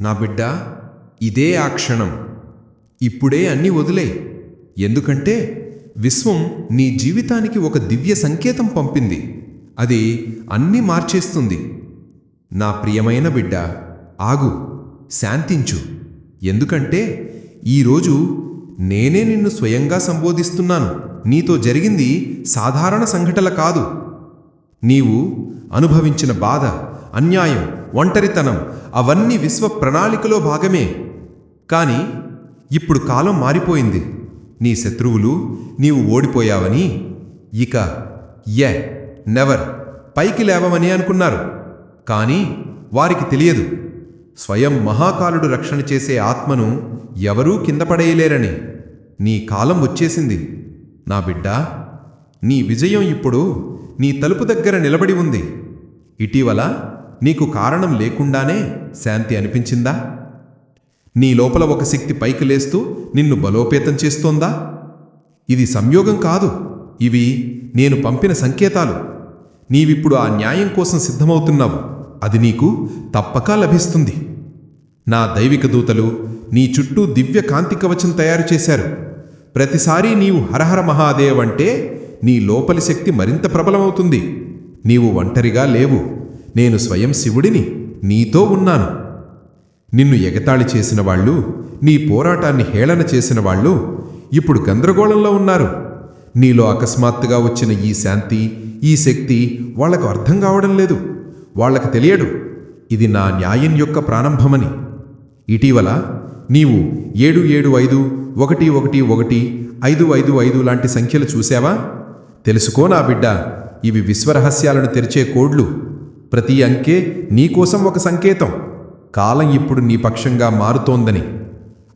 నా బిడ్డ ఇదే ఆ క్షణం. ఇప్పుడే అన్నీ వదిలే. ఎందుకంటే విశ్వం నీ జీవితానికి ఒక దివ్య సంకేతం పంపింది. అది అన్నీ మార్చేస్తుంది. నా ప్రియమైన బిడ్డ ఆగు శాంతించు. ఎందుకంటే ఈరోజు నేనే నిన్ను స్వయంగా సంబోధిస్తున్నాను. నీతో జరిగింది సాధారణ సంఘటన కాదు. నీవు అనుభవించిన బాధ అన్యాయం ఒంటరితనం అవన్నీ విశ్వ ప్రణాళికలో భాగమే. కాని ఇప్పుడు కాలం మారిపోయింది. నీ శత్రువులు నీవు ఓడిపోయావని ఇక ఎ నెవర్ పైకి లేవమని అనుకున్నారు. కానీ వారికి తెలియదు. స్వయం మహాకాలుడు రక్షణ చేసే ఆత్మను ఎవరూ కింద పడేయలేరని. నీ కాలం వచ్చేసింది. నా బిడ్డ నీ విజయం ఇప్పుడు నీ తలుపు దగ్గర నిలబడి ఉంది. ఇటీవల నీకు కారణం లేకుండానే శాంతి అనిపించిందా? నీ లోపల ఒక శక్తి పైకి లేస్తూ నిన్ను బలోపేతం చేస్తోందా? ఇది సంయోగం కాదు. ఇవి నేను పంపిన సంకేతాలు. నీవిప్పుడు ఆ న్యాయం కోసం సిద్ధమవుతున్నావు. అది నీకు తప్పక లభిస్తుంది. నా దైవిక దూతలు నీ చుట్టూ దివ్య కాంతి కవచం తయారు చేశారు. ప్రతిసారీ నీవు హరహర మహాదేవ్ అంటే నీ లోపలి శక్తి మరింత ప్రబలమవుతుంది. నీవు ఒంటరిగా లేవు. నేను స్వయం శివుడిని నీతో ఉన్నాను. నిన్ను ఎగతాళి చేసిన వాళ్ళు నీ పోరాటాన్ని హేళన చేసిన వాళ్ళు ఇప్పుడు గందరగోళంలో ఉన్నారు. నీలో అకస్మాత్తుగా వచ్చిన ఈ శాంతి ఈ శక్తి వాళ్ళకు అర్థం కావడం లేదు. వాళ్ళకు తెలియడు ఇది నా న్యాయం యొక్క ప్రారంభమని. ఇటీవల నీవు ఏడు ఏడు ఐదు ఒకటి ఒకటి ఒకటి ఐదు ఐదు ఐదు లాంటి సంఖ్యలు చూశావా? తెలుసుకో నా బిడ్డ ఇవి విశ్వరహస్యాలను తెరిచే కోడ్లు. ప్రతి అంకె నీకోసం ఒక సంకేతం. కాలం ఇప్పుడు నీ పక్షంగా మారుతోందని.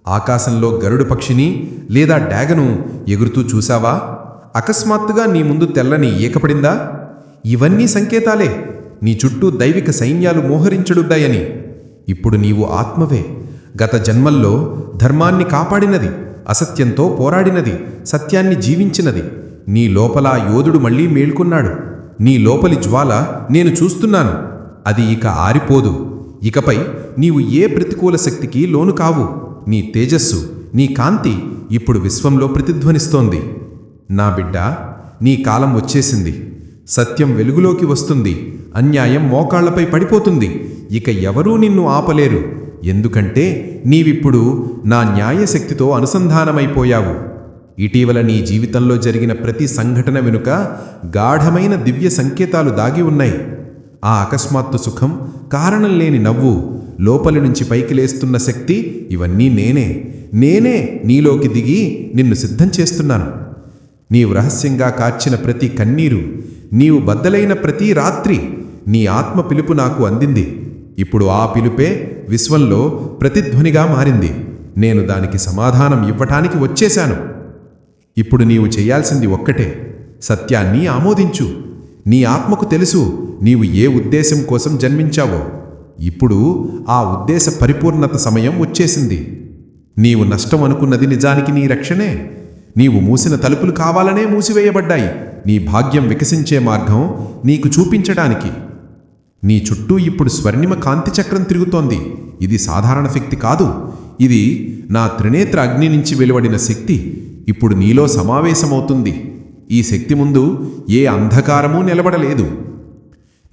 ఆకాశంలో గరుడు పక్షిని లేదా డాగను ఎగురుతూ చూశావా? అకస్మాత్తుగా నీ ముందు తెల్లని ఏకపడిందా ఇవన్నీ సంకేతాలే. నీ చుట్టూ దైవిక సైన్యాలు మోహరించడుడ్డాయని ఇప్పుడు నీవు ఆత్మవే. గత జన్మల్లో ధర్మాన్ని కాపాడినది అసత్యంతో పోరాడినది సత్యాన్ని జీవించినది. నీ లోపల యోధుడు మళ్ళీ మేల్కొన్నాడు. నీ లోపలి జ్వాల నేను చూస్తున్నాను. అది ఇక ఆరిపోదు. ఇకపై నీవు ఏ ప్రతికూల శక్తికి లోను కావు. నీ తేజస్సు నీ కాంతి ఇప్పుడు విశ్వంలో ప్రతిధ్వనిస్తోంది. నా బిడ్డ నీ కాలం వచ్చేసింది. సత్యం వెలుగులోకి వస్తుంది. అన్యాయం మోకాళ్ళపై పడిపోతుంది. ఇక ఎవరూ నిన్ను ఆపలేరు. ఎందుకంటే నీవిప్పుడు నా న్యాయశక్తితో అనుసంధానమైపోయావు. ఇటీవల నీ జీవితంలో జరిగిన ప్రతి సంఘటన వెనుక గాఢమైన దివ్య సంకేతాలు దాగి ఉన్నాయి. ఆ అకస్మాత్తు సుఖం కారణం లేని నవ్వు లోపలి నుంచి పైకి లేస్తున్న శక్తి ఇవన్నీ నేనే. నేనే నీలోకి దిగి నిన్ను సిద్ధం చేస్తున్నాను. నీవు రహస్యంగా కార్చిన ప్రతి కన్నీరు నీవు బద్దలైన ప్రతి రాత్రి నీ ఆత్మ పిలుపు నాకు అందింది. ఇప్పుడు ఆ పిలుపే విశ్వంలో ప్రతిధ్వనిగా మారింది. నేను దానికి సమాధానం ఇవ్వటానికి వచ్చేశాను. ఇప్పుడు నీవు చేయాల్సింది ఒక్కటే. సత్యాన్ని ఆమోదించు. నీ ఆత్మకు తెలుసు నీవు ఏ ఉద్దేశం కోసం జన్మించావో. ఇప్పుడు ఆ ఉద్దేశ పరిపూర్ణత సమయం వచ్చేసింది. నీవు నష్టం అనుకున్నది నిజానికి నీ రక్షణే. నీవు మూసిన తలుపులు కావాలనే మూసివేయబడ్డాయి. నీ భాగ్యం వికసించే మార్గం నీకు చూపించడానికి. నీ చుట్టూ ఇప్పుడు స్వర్ణిమ కాంతి చక్రం తిరుగుతోంది. ఇది సాధారణ శక్తి కాదు. ఇది నా త్రినేత్ర అగ్ని నుంచి వెలువడిన శక్తి. ఇప్పుడు నీలో సమావేశమవుతుంది. ఈ శక్తి ముందు ఏ అంధకారమూ నిలబడలేదు.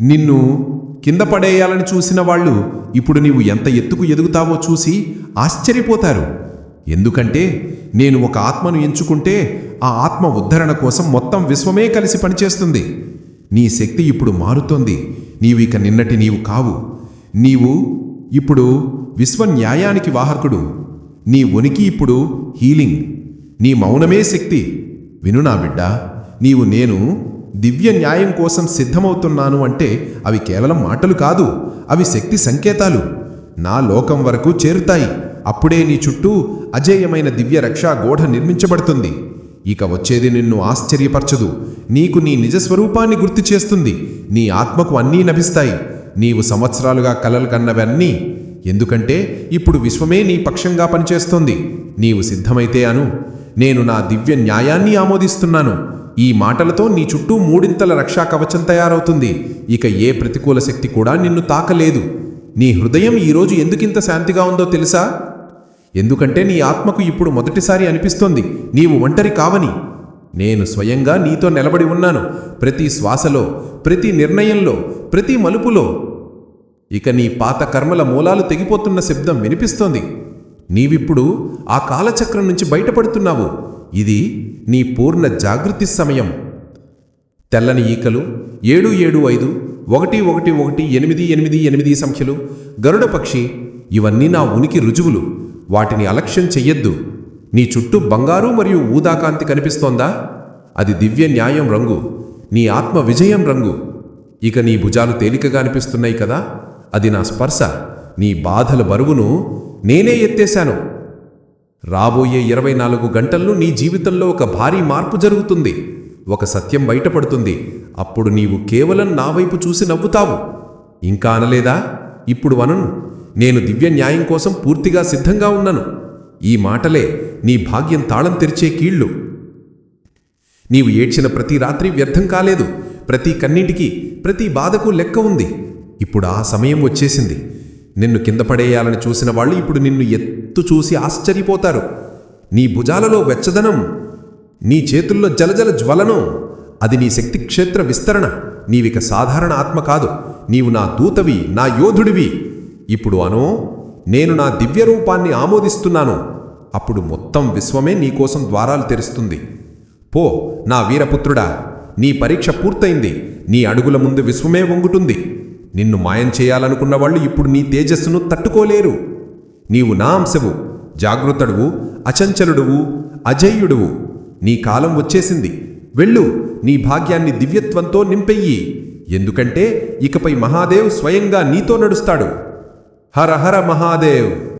నిన్ను కింద పడేయాలని చూసిన వాళ్ళు ఇప్పుడు నీవు ఎంత ఎత్తుకు ఎదుగుతావో చూసి ఆశ్చర్యపోతారు. ఎందుకంటే నేను ఒక ఆత్మను ఎంచుకుంటే ఆ ఆత్మ ఉద్ధరణ కోసం మొత్తం విశ్వమే కలిసి పనిచేస్తుంది. నీ శక్తి ఇప్పుడు మారుతోంది. నీవు ఇక నిన్నటి నీవు కావు. నీవు ఇప్పుడు విశ్వ న్యాయానికి వాహకుడు. నీ ఉనికి ఇప్పుడు హీలింగ్. నీ మౌనమే శక్తి. విను నా బిడ్డ నీవు నేను దివ్య న్యాయం కోసం సిద్ధమవుతున్నాను అంటే అవి కేవలం మాటలు కాదు అవి శక్తి సంకేతాలు. నా లోకం వరకు చేరుతాయి. అప్పుడే నీ చుట్టూ అజేయమైన దివ్య రక్షా గోఢ నిర్మించబడుతుంది. ఇక వచ్చేది నిన్ను ఆశ్చర్యపరచదు. నీకు నీ నిజస్వరూపాన్ని గుర్తు చేస్తుంది. నీ ఆత్మకు అన్నీ లభిస్తాయి. నీవు సంవత్సరాలుగా కలలు కన్నవన్నీ. ఎందుకంటే ఇప్పుడు విశ్వమే నీ పక్షంగా పనిచేస్తోంది. నీవు సిద్ధమైతే అను. నేను నా దివ్య న్యాయాన్ని ఆమోదిస్తున్నాను. ఈ మాటలతో నీ చుట్టూ మూడింతల రక్షా కవచం తయారవుతుంది. ఇక ఏ ప్రతికూల శక్తి కూడా నిన్ను తాకలేదు. నీ హృదయం ఈరోజు ఎందుకింత శాంతిగా ఉందో తెలుసా? ఎందుకంటే నీ ఆత్మకు ఇప్పుడు మొదటిసారి అనిపిస్తోంది నీవు ఒంటరి కావని. నేను స్వయంగా నీతో నిలబడి ఉన్నాను ప్రతి శ్వాసలో ప్రతి నిర్ణయంలో ప్రతి మలుపులో. ఇక నీ పాత కర్మల మూలాలు తెగిపోతున్న శబ్దం వినిపిస్తోంది. నీవిప్పుడు ఆ కాలచక్రం నుంచి బయటపడుతున్నావు. ఇది నీ పూర్ణ జాగృతి సమయం. తెల్లని ఈకలు ఏడు ఏడు ఐదు ఒకటి ఒకటి ఒకటి ఎనిమిది ఎనిమిది ఎనిమిది సంఖ్యలు గరుడ పక్షి ఇవన్నీ నా ఉనికి రుజువులు. వాటిని అలక్ష్యం చెయ్యొద్దు. నీ చుట్టూ బంగారు మరియు ఊదాకాంతి కనిపిస్తోందా? అది దివ్య న్యాయం రంగు. నీ ఆత్మ విజయం రంగు. ఇక నీ భుజాలు తేలికగా అనిపిస్తున్నాయి కదా? అది నా స్పర్శ. నీ బాధల బరువును నేనే ఎత్తేశాను. రాబోయే ఇరవై నాలుగు గంటల్లో నీ జీవితంలో ఒక భారీ మార్పు జరుగుతుంది. ఒక సత్యం బయటపడుతుంది. అప్పుడు నీవు కేవలం నా వైపు చూసి నవ్వుతావు. ఇంకా అనలేదా? ఇప్పుడు అనను నేను దివ్య న్యాయం కోసం పూర్తిగా సిద్ధంగా ఉన్నాను. ఈ మాటలే నీ భాగ్యం తాళం తెరిచే కీళ్ళు. నీవు ఏడ్చిన ప్రతి రాత్రి వ్యర్థం కాలేదు. ప్రతి కన్నింటికి ప్రతి బాధకు లెక్క ఉంది. ఇప్పుడు ఆ సమయం వచ్చేసింది. నిన్ను కింద పడేయాలని చూసిన వాళ్ళు ఇప్పుడు నిన్ను ఎత్తు చూసి ఆశ్చర్యపోతారు. నీ భుజాలలో వెచ్చదనం నీ చేతుల్లో జలజల జ్వలనం అది నీ శక్తి క్షేత్ర విస్తరణ. నీవిక సాధారణ ఆత్మ కాదు. నీవు నా దూతవి నా యోధుడివి. ఇప్పుడు అనో నేను నా దివ్య రూపాన్ని ఆమోదిస్తున్నాను. అప్పుడు మొత్తం విశ్వమే నీకోసం ద్వారాలు తెరుస్తుంది. పో నా వీరపుత్రుడా నీ పరీక్ష పూర్తయింది. నీ అడుగుల ముందు విశ్వమే వంగుటుంది నిన్ను మాయం చేయాలనుకున్న వాళ్ళు ఇప్పుడు నీ తేజస్సును తట్టుకోలేరు. నీవు నా అంశవు జాగృతడువు అచంచలుడువు అజయ్యుడువు నీ కాలం వచ్చేసింది. వెళ్ళు నీ భాగ్యాన్ని దివ్యత్వంతో నింపెయ్యి. ఎందుకంటే ఇకపై మహాదేవ్ స్వయంగా నీతో నడుస్తాడు. హర హర మహాదేవ్.